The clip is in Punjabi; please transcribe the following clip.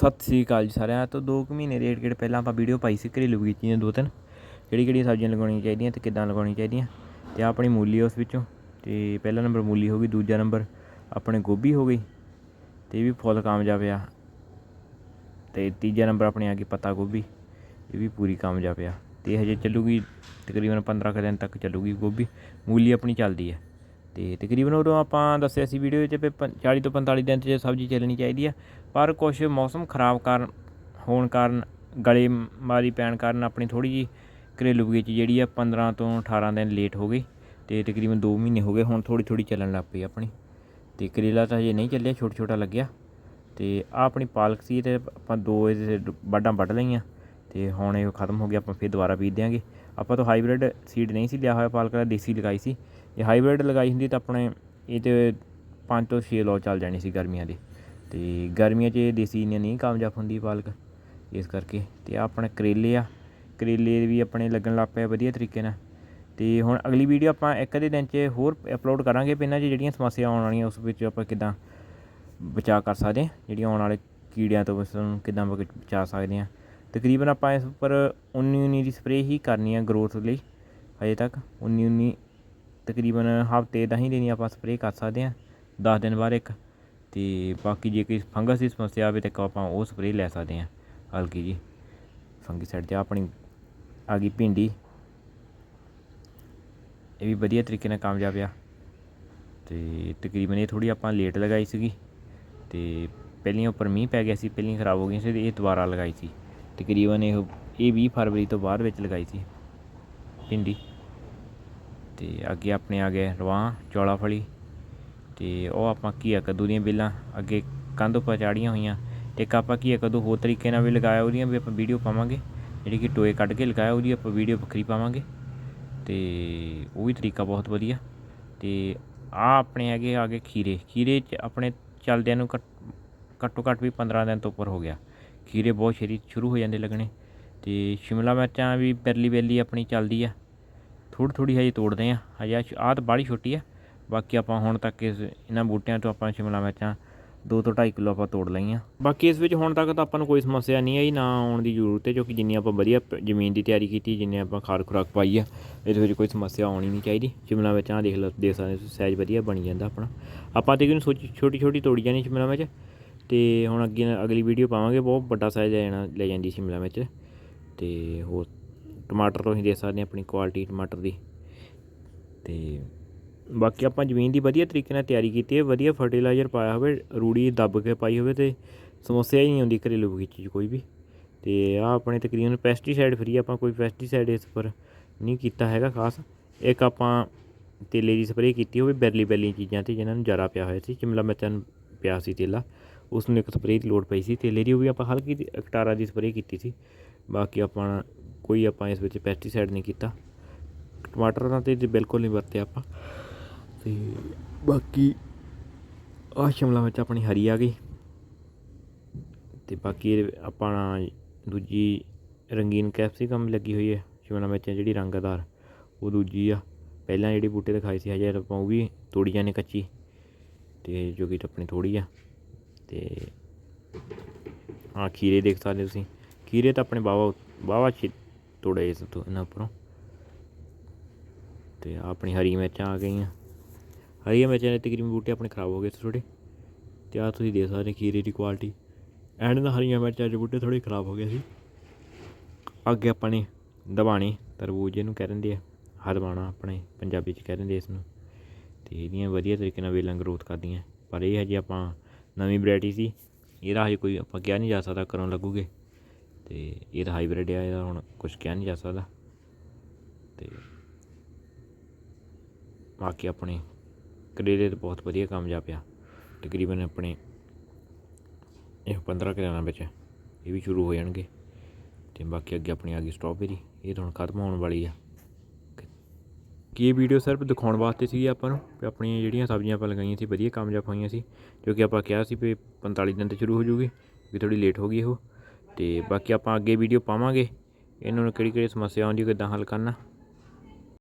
ਸਤਿ ਸ੍ਰੀ ਅਕਾਲ ਜੀ ਸਾਰਿਆਂ ਤੋਂ 2 ਕੁ ਮਹੀਨੇ ਰੇਟ ਗੇਟ ਪਹਿਲਾਂ ਆਪਾਂ ਵੀਡੀਓ ਪਾਈ ਸੀ, ਘਰੇਲੂ ਬਗੀਚੀਆਂ ਦੋ ਤਿੰਨ। ਕਿਹੜੀ ਕਿਹੜੀਆਂ ਸਬਜ਼ੀਆਂ ਲਗਾਉਣੀਆਂ ਚਾਹੀਦੀਆਂ ਤੇ ਕਿੱਦਾਂ ਲਗਾਉਣੀਆਂ ਚਾਹੀਦੀਆਂ। ਤੇ ਆਹ ਆਪਣੀ ਮੂਲੀ ਉਸ ਵਿੱਚੋਂ। ਤੇ ਪਹਿਲਾ ਨੰਬਰ ਮੂਲੀ ਹੋ ਗਈ, ਦੂਜਾ ਨੰਬਰ ਆਪਣੇ ਗੋਭੀ ਹੋ ਗਈ। ਤੇ ਇਹ ਵੀ ਫੁੱਲ ਕਾਮਯਾਬ ਆ। ਤੇ ਤੀਜਾ ਨੰਬਰ ਆਪਣੇ ਆ ਗਈ ਪੱਤਾ ਗੋਭੀ। ਇਹ ਵੀ ਪੂਰੀ ਕਾਮਯਾਬ ਆ। ਤੇ ਹਜੇ ਚੱਲੂਗੀ ਤਕਰੀਬਨ 15 ਕੁ ਦਿਨ ਤੱਕ ਚੱਲੂਗੀ ਗੋਭੀ। ਮੂਲੀ ਆਪਣੀ ਚੱਲਦੀ ਹੈ ਤੇ ਤਕਰੀਬਨ ਉਦੋਂ ਆਪਾਂ ਦੱਸਿਆ ਸੀ ਵੀਡੀਓ 'ਚ ਵੀ ਪੰ- 40 ਤੋਂ 45 ਦਿਨ 'ਚ ਸਬਜ਼ੀ ਚੱਲਣੀ ਚਾਹੀਦੀ ਆ, ਪਰ ਕੁਝ ਮੌਸਮ ਖਰਾਬ ਕਾਰਨ, ਹੋਣ ਕਾਰਨ ਗਲੇ ਮਾਰੀ ਪੈਣ ਕਾਰਨ ਆਪਣੀ ਥੋੜੀ ਜੀ ਘਰੇਲੂ ਬਗੀਚੀ ਜਿਹੜੀ ਆ 15 ਤੋਂ 18 ਦਿਨ ਲੇਟ ਹੋ ਗਈ ਤੇ ਤਕਰੀਬਨ 2 ਮਹੀਨੇ ਹੋ ਗਏ, ਹੁਣ ਥੋੜੀ ਥੋੜੀ ਚੱਲਣ ਲੱਗ ਪਈ ਆਪਣੀ। ਤੇ ਕਰੇਲਾ ਤਾਂ ਹਜੇ ਨਹੀਂ ਚੱਲਿਆ, ਛੋਟਾ ਛੋਟਾ ਲੱਗਿਆ। ਤੇ ਆ ਆਪਣੀ ਪਾਲਕ ਸੀ ਤੇ ਆਪਾਂ ਦੋ ਇਹਦੇ ਵੱਡਾਂ ਵੱਢ ਲਈਆਂ। ਤੇ ਹੁਣ ਇਹ ਖਤਮ ਹੋ ਗਿਆ, ਆਪਾਂ ਫਿਰ ਦੁਬਾਰਾ ਬੀਜ ਦਿਆਂਗੇ। ਆਪਾਂ ਤਾਂ ਹਾਈਬ੍ਰਿਡ ਸੀਡ ਨਹੀਂ ਸੀ ਲਿਆ ਹੋਇਆ ਪਾਲਕ ਦਾ, ਦੇਸੀ ਲਗਾਈ ਸੀ। ਜੇ ਹਾਈਬ੍ਰਿਡ ਲਗਾਈ ਹੁੰਦੀ ਤਾਂ ਆਪਣੇ ਇਹ ਤੇ 5 ਤੋਂ 6 ਲੋ ਚੱਲ ਜਾਣੀ ਸੀ ਗਰਮੀਆਂ ਦੇ। ਤੇ ਗਰਮੀਆਂ 'ਚ ਦੇਸੀ ਨੇ ਨਹੀਂ ਕਾਮਯਾਬ ਹੁੰਦੀ ਪਾਲਕ। ਇਸ ਕਰਕੇ ਤੇ ਆਹ ਆਪਣੇ ਕਰੇਲੇ ਆ। ਕਰੇਲੇ ਵੀ ਆਪਣੇ ਲੱਗਣ ਲੱਗ ਪਏ ਵਧੀਆ ਤਰੀਕੇ ਨਾਲ। ਤੇ ਹੁਣ ਅਗਲੀ ਵੀਡੀਓ ਆਪਾਂ ਇੱਕ ਅੱਧੇ ਦਿਨ 'ਚ ਹੋਰ ਅਪਲੋਡ ਕਰਾਂਗੇ ਵੀ ਇਹਨਾਂ 'ਚ ਜਿਹੜੀਆਂ ਸਮੱਸਿਆ ਆਉਣ ਵਾਲੀਆਂ ਉਸ ਵਿੱਚ ਆਪਾਂ ਕਿੱਦਾਂ ਬਚਾਅ ਕਰ ਸਕਦੇ ਹਾਂ। ਜਿਹੜੀਆਂ ਆਉਣ ਵਾਲੇ ਕੀੜਿਆਂ ਤੋਂ ਉਸ ਨੂੰ ਕਿੱਦਾਂ ਬਚ- ਬਚਾ ਸਕਦੇ ਹਾਂ। ਤਕਰੀਬਨ ਆਪਾਂ ਇਸ ਉੱਪਰ 19 19 ਦੀ ਸਪਰੇਅ ਹੀ ਕਰਨੀ ਆ ਗਰੋਥ ਲਈ। ਹਜੇ ਤੱਕ 19 19 ਤਕਰੀਬਨ ਹਫ਼ਤੇ ਦਾ ਹੀ ਦੇਣੀ ਆਪਾਂ ਸਪਰੇਅ ਕਰ ਸਕਦੇ ਹਾਂ 10 ਦਿਨ ਬਾਅਦ ਇੱਕ। ਤੇ ਬਾਕੀ ਜੇ ਕੋਈ ਫੰਗਸ ਦੀ ਸਮੱਸਿਆ ਆਵੇ ਤਾਂ ਆਪਾਂ ਉਹ ਸਪਰੇਅ ਲੈ ਸਕਦੇ ਹਾਂ, ਹਲਕੀ ਜੀ ਫੰਗੀਸਾਈਡ ਤੇ ਆਹ ਆਪਣੀ ਆ ਗਈ ਭਿੰਡੀ। ਇਹ ਵੀ ਵਧੀਆ ਤਰੀਕੇ ਨਾਲ ਕਾਮਯਾਬ ਆ। ਤੇ ਤਕਰੀਬਨ ਇਹ ਥੋੜੀ ਆਪਾਂ ਲੇਟ ਲਗਾਈ ਸੀਗੀ। ਤੇ ਪਹਿਲੀਆਂ ਉੱਪਰ ਮੀਂਹ ਪੈ ਗਿਆ ਸੀ ਪਹਿਲੀਆਂ ਖਰਾਬ ਹੋ ਗਈਆਂ ਸੀ ਤੇ ਇਹ ਦੁਬਾਰਾ ਲਗਾਈ ਸੀ। ਤਕਰੀਬਨ ਇਹ ਇਹ 20 ਫਰਵਰੀ ਤੋਂ ਬਾਅਦ ਵਿੱਚ ਲਗਾਈ ਸੀ ਭਿੰਡੀ। ਤੇ ਅੱਗੇ ਆਪਣੇ ਆ ਗਏ ਰਵਾਂ ਚੌਲਾ ਫਲੀ। ਤੇ ਉਹ ਆਪਾਂ ਘੀਆ ਕੱਦੂ ਦੀਆਂ ਬੇਲਾਂ ਅੱਗੇ ਕੰਧ ਉੱਪਰ ਚਾੜੀਆਂ ਹੋਈਆਂ। ਤੇ ਇੱਕ ਆਪਾਂ ਘੀਆ ਕੱਦੂ ਹੋਰ ਤਰੀਕੇ ਨਾਲ ਵੀ ਲਗਾਇਆ, ਉਹਦੀਆਂ ਵੀ ਆਪਾਂ ਵੀਡੀਓ ਪਾਵਾਂਗੇ। ਜਿਹੜੀ ਕਿ ਟੋਏ ਕੱਢ ਕੇ ਲਗਾਇਆ, ਉਹਦੀ ਆਪਾਂ ਵੀਡੀਓ ਵੱਖਰੀ ਪਾਵਾਂਗੇ। ਤੇ ਉਹ ਵੀ ਤਰੀਕਾ ਬਹੁਤ ਵਧੀਆ। ਤੇ ਆ ਆਪਣੇ ਹੈਗੇ ਆ ਗਏ ਖੀਰੇ। ਖੀਰੇ ਚ ਆਪਣੇ ਚਲਦਿਆਂ ਨੂੰ ਘੱਟ- ਘੱਟੋ ਘੱਟ ਵੀ 15 ਦਿਨ ਤੋਂ ਉੱਪਰ ਹੋ ਗਿਆ। ਖੀਰੇ ਬਹੁਤ ਛੇਤੀ ਸ਼ੁਰੂ ਹੋ ਜਾਂਦੇ ਲੱਗਣੇ। ਤੇ ਸ਼ਿਮਲਾ ਮਿਰਚਾਂ ਵੀ ਪਰਲੀ ਬੇਲੀ ਆਪਣੀ ਚੱਲਦੀ ਆ। ਥੋੜ੍ਹੀ ਥੋੜ੍ਹੀ ਹਜੇ ਤੋੜਦੇ ਆ ਹਜੇ ਆਹ ਤਾਂ ਬਾਹਲੀ ਛੋਟੀ ਆ। ਬਾਕੀ ਆਪਾਂ ਹੁਣ ਤੱਕ ਇਸ, ਇਹਨਾਂ ਬੂਟਿਆਂ ਤੋਂ ਆਪਾਂ ਸ਼ਿਮਲਾ ਮਿਰਚਾਂ 2 ਤੋਂ 2.5 ਕਿਲੋ ਆਪਾਂ ਤੋੜ ਲਈਆਂ। ਬਾਕੀ ਇਸ ਵਿੱਚ ਹੁਣ ਤੱਕ ਤਾਂ ਆਪਾਂ ਨੂੰ ਕੋਈ ਸਮੱਸਿਆ ਨਹੀਂ ਆਈ, ਨਾ ਆਉਣ ਦੀ ਜ਼ਰੂਰਤ ਹੈ, ਕਿਉਂਕਿ ਜਿੰਨੀ ਆਪਾਂ ਵਧੀਆ ਪ- ਜ਼ਮੀਨ ਦੀ ਤਿਆਰੀ ਕੀਤੀ, ਜਿੰਨੇ ਆਪਾਂ ਖਾਦ ਖੁਰਾਕ ਪਾਈ ਆ, ਇਹਦੇ ਵਿੱਚ ਕੋਈ ਸਮੱਸਿਆ ਆਉਣੀ ਨਹੀਂ ਚਾਹੀਦੀ। ਸ਼ਿਮਲਾ ਮਿਰਚ ਆਹ ਦੇਖ ਲਓ, ਦੇਖ ਸਕਦੇ ਸਾਈਜ਼ ਵਧੀਆ ਬਣੀ ਜਾਂਦਾ ਆਪਣਾ। ਆਪਾਂ ਤੇ ਇਹਨੂੰ ਸੋਚੀ ਛੋਟੀ ਛੋਟੀ ਤੋੜੀ ਜਾਣੀ ਸ਼ਿਮਲਾ ਵਿੱਚ ਤੇ ਹੁਣ ਅੱਗੇ ਅਗਲੀ ਵੀਡੀਓ ਪਾਵਾਂਗੇ, ਬਹੁਤ ਵੱਡਾ ਸਾਈਜ਼ ਲੈ ਜਾਣਾ ਲੈ ਜਾਂਦੀ ਸ਼ਿਮਲਾ ਮਿਰਚ, ਤੇ ਹੋਰ ਟਮਾਟਰ ਤੋਂ ਹੀ ਦੇਖ ਸਕਦੇ ਆਪਣੀ ਕੁਆਲਿਟੀ ਟਮਾਟਰ ਦੀ। ਤੇ ਬਾਕੀ ਆਪਾਂ ਜ਼ਮੀਨ ਦੀ ਵਧੀਆ ਤਰੀਕੇ ਨਾਲ ਤਿਆਰੀ ਕੀਤੀ ਹੈ। ਵਧੀਆ ਫਰਟੀਲਾਈਜ਼ਰ ਪਾਇਆ ਹੋਵੇ, ਰੂੜੀ ਦੱਬ ਕੇ ਪਾਈ ਹੋਵੇ ਤੇ ਸਮੱਸਿਆ ਹੀ ਨਹੀਂ ਆਉਂਦੀ ਘਰੇਲੂ ਬਗੀਚੇ 'ਚ ਕੋਈ ਵੀ। ਤੇ ਆ ਆਪਣੇ ਤਕਰੀਬਨ ਪੈਸਟੀਸਾਈਡ ਫਰੀ ਆਪਾਂ ਕੋਈ ਪੈਸਟੀਸਾਈਡ ਇਸ ਪਰ ਨਹੀਂ ਕੀਤਾ ਹੈਗਾ ਖਾਸ। ਇੱਕ ਆਪਾਂ ਤੇਲੇ ਦੀ ਸਪਰੇਅ ਕੀਤੀ ਹੋਵੇ ਬੈਰਲੀ ਬੈਲੀ ਚੀਜ਼ਾਂ ਤੇ ਜਿਨ੍ਹਾਂ ਨੂੰ ਜ਼ਿਆਦਾ ਪਿਆ ਹੋਇਆ ਸੀ, ਸ਼ਿਮਲਾ ਮਿਰਚਾਂ ਪਿਆ ਸੀ ਤੇਲਾ। ਉਸ ਨੂੰ ਇੱਕ ਸਪਰੇਅ ਦੀ ਲੋੜ ਪਈ ਸੀ। ਤੇਲੇ ਦੀ ਉਹ ਵੀ ਆਪਾਂ ਹਲਕੀ ਕਟਾਰਾ ਦੀ ਸਪਰੇਅ ਕੀਤੀ ਸੀ। ਬਾਕੀ ਆਪਾਂ ਕੋਈ ਆਪਾਂ ਇਸ ਵਿੱਚ ਪੈਸਟੀਸਾਈਡ ਨਹੀਂ ਕੀਤਾ। ਟਮਾਟਰ ਦਾ ਤੇ ਬਿਲਕੁਲ ਨਹੀਂ ਵਰਤਿਆ ਆਪਾਂ। ਤੇ ਬਾਕੀ ਆ ਸ਼ਿਮਲਾ ਮਿਰਚ ਆਪਣੀ ਹਰੀ ਆ ਗਈ। ਤੇ ਬਾਕੀ ਇਹ ਆਪਣਾ ਦੂਜੀ ਰੰਗੀਨ ਕੈਪਸਿਕਮ ਲੱਗੀ ਹੋਈ ਹੈ, ਸ਼ਿਮਲਾ ਮਿਰਚ ਹੈ ਜਿਹੜੀ ਰੰਗਦਾਰ। ਉਹ ਦੂਜੀ ਆ। ਪਹਿਲਾਂ ਜਿਹੜੀ ਬੂਟੇ ਦਿਖਾਈ ਸੀ, ਹਜੇ ਆਪਾਂ ਉਹ ਵੀ ਤੋੜੀਆਂ ਨੇ ਕੱਚੀ। ਤੇ ਜੋ ਕਿ ਆਪਣੀ ਥੋੜੀ ਆ। ਤੇ ਆ ਖੀਰੇ ਦੇਖ ਸਕਦੇ ਤੁਸੀਂ। ਖੀਰੇ ਤਾਂ ਆਪਣੇ ਬਾਵਾ ਬਾਵਾ ਛੇ ਤੋੜੇ ਇਸ ਤੋਂ ਇਹਨਾਂ ਉੱਪਰੋਂ। ਤੇ ਆਹ ਆਪਣੀ ਹਰੀ ਮਿਰਚਾਂ ਆ ਗਈਆਂ। ਹਰੀਆਂ ਮਿਰਚਾਂ ਦੇ ਤਕਰੀਬਨ ਬੂਟੇ ਆਪਣੇ ਖਰਾਬ ਹੋ ਗਏ ਸੀ ਥੋੜੇ ਤੇ ਆ ਤੁਸੀਂ ਦੇਖ ਸਕਦੇ ਖੀਰੇ ਦੀ ਕੁਆਲਿਟੀ ਐਂਡ ਦਾ ਹਰੀਆਂ ਮਿਰਚਾਂ ਦੇ ਬੂਟੇ ਥੋੜੇ ਖਰਾਬ ਹੋ ਗਏ ਸੀ। ਅੱਗੇ ਆਪਾਂ ਨੇ ਦਬਾਣੇ ਤਰਬੂਜ ਇਹਨੂੰ ਕਹਿ ਦਿੰਦੇ ਆ ਹਦਵਾਣਾ ਆਪਣੇ ਪੰਜਾਬੀ ਚ ਕਹਿ ਦਿੰਦੇ ਇਸ ਨੂੰ ਤੇ ਇਹਦੀਆਂ ਵਧੀਆ ਤਰੀਕੇ ਨਾਲ ਵੇਲਾਂ ਗਰੋਥ ਕਰਦੀਆਂ। ਪਰ ਇਹ ਹਜੇ ਆਪਾਂ ਨਵੀਂ ਵੈਰਾਈਟੀ ਸੀ। ਇਹਦਾ ਹਜੇ ਕੋਈ ਆਪਾਂ ਕਿਹਾ ਤੇ ਇਹ ਤਾਂ ਹਾਈਬ੍ਰਿਡ ਆ, ਇਹਦਾ ਹੁਣ ਕੁਝ ਕਿਹਾ ਨਹੀਂ ਜਾ ਸਕਦਾ। ਤੇ ਬਾਕੀ ਆਪਣੇ ਕਰੇਲੇ ਤਾਂ ਬਹੁਤ ਵਧੀਆ ਕਾਮਯਾਬ ਆ ਤਕਰੀਬਨ ਆਪਣੇ ਇਹ 15 ਕੁ ਵਿੱਚ ਇਹ ਵੀ ਸ਼ੁਰੂ ਹੋ ਜਾਣਗੇ। ਤੇ ਬਾਕੀ ਅੱਗੇ ਆਪਣੀ ਆ ਗਈ ਸਟ੍ਰਾਬੇਰੀ ਇਹ ਤਾਂ ਹੁਣ ਖਤਮ ਹੋਣ ਵਾਲੀ ਆ। ਕਿ ਇਹ ਵੀਡੀਓ ਸਿਰਫ ਦਿਖਾਉਣ ਵਾਸਤੇ ਸੀ ਆਪਾਂ ਨੂੰ? ਕਿ ਆਪਣੀਆਂ ਜਿਹੜੀਆਂ ਸਬਜ਼ੀਆਂ ਆਪਾਂ ਲਗਾਈਆਂ ਸੀ, ਵਧੀਆ ਕਾਮਯਾਬ ਹੋਈਆਂ ਸੀ। ਕਿਉਂਕਿ ਆਪਾਂ ਕਿਹਾ ਸੀ ਵੀ 45 ਦਿਨ ਤੇ ਸ਼ੁਰੂ ਹੋ ਜੂਗੀ, ਵੀ ਥੋੜੀ ਲੇਟ ਹੋ ਗਈ ਉਹ। ਤੇ ਬਾਕੀ ਆਪਾਂ ਅੱਗੇ ਵੀਡੀਓ ਪਾਵਾਂਗੇ। ਇਹਨਾਂ ਨੂੰ ਕਿਹੜੀ ਕਿਹੜੀ ਸਮੱਸਿਆ ਆਉਂਦੀ ਕਿੱਦਾਂ ਹੱਲ ਕਰਨਾ।